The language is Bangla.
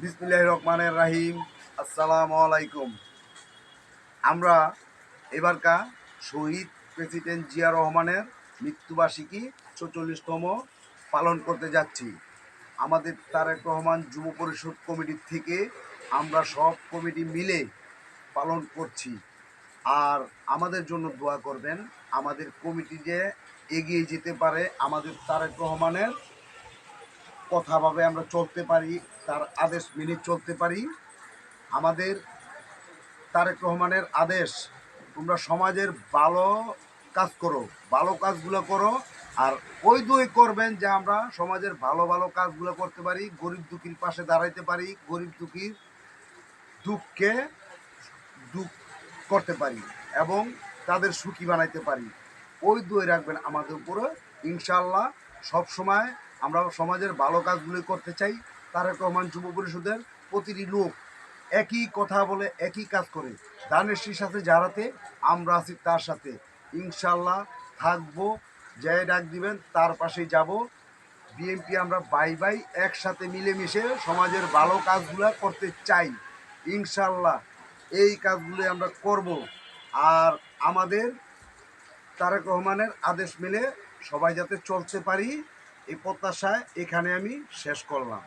বিসমিল্লাহ রহমানের রাহিম। আসসালামু আলাইকুম। আমরা এবারকা শহীদ প্রেসিডেন্ট জিয়া রহমানের মৃত্যুবার্ষিকী চৌচল্লিশতম পালন করতে যাচ্ছি। আমাদের তারেক রহমান যুব পরিষদ কমিটির থেকে আমরা সব কমিটি মিলে পালন করছি। আর আমাদের জন্য দোয়া করবেন, আমাদের কমিটি যে এগিয়ে যেতে পারে আমাদের তারেক রহমানের কথাভাবে আমরা চলতে পারি, তার আদেশ মেনে চলতে পারি। আমাদের তারেক রহমানের আদেশ, তোমরা সমাজের ভালো কাজ করো, ভালো কাজগুলো করো, আর ওই দুই করবেন যে আমরা সমাজের ভালো ভালো কাজগুলো করতে পারি, গরিব দুঃখীর পাশে দাঁড়াইতে পারি, গরিব দুঃখীর দুঃখকে দুঃখ করতে পারি এবং তাদের সুখী বানাইতে পারি। ওই দুই রাখবেন আমাদের উপরে। ইনশাল্লাহ সব সময় আমরা সমাজের ভালো কাজগুলি করতে চাই, তারেক রহমান যুব পরিষদের প্রতিটি লোক একই কথা বলে, একই কাজ করে। দানের সাথে যারাতে, আমরা আছি তার সাথে। ইনশাল্লাহ থাকব যে ডাক দিবেন, তার পাশেই যাব। বিএনপি আমরা বাই বাই একসাথে মিলেমিশে সমাজের ভালো কাজগুলো করতে চাই। ইনশাল্লাহ এই কাজগুলো আমরা করব। আর আমাদের তারেক রহমানের আদেশ মেলে সবাই যাতে চলতে পারি। এই প্রত্যাশায় এখানে আমি শেষ করলাম।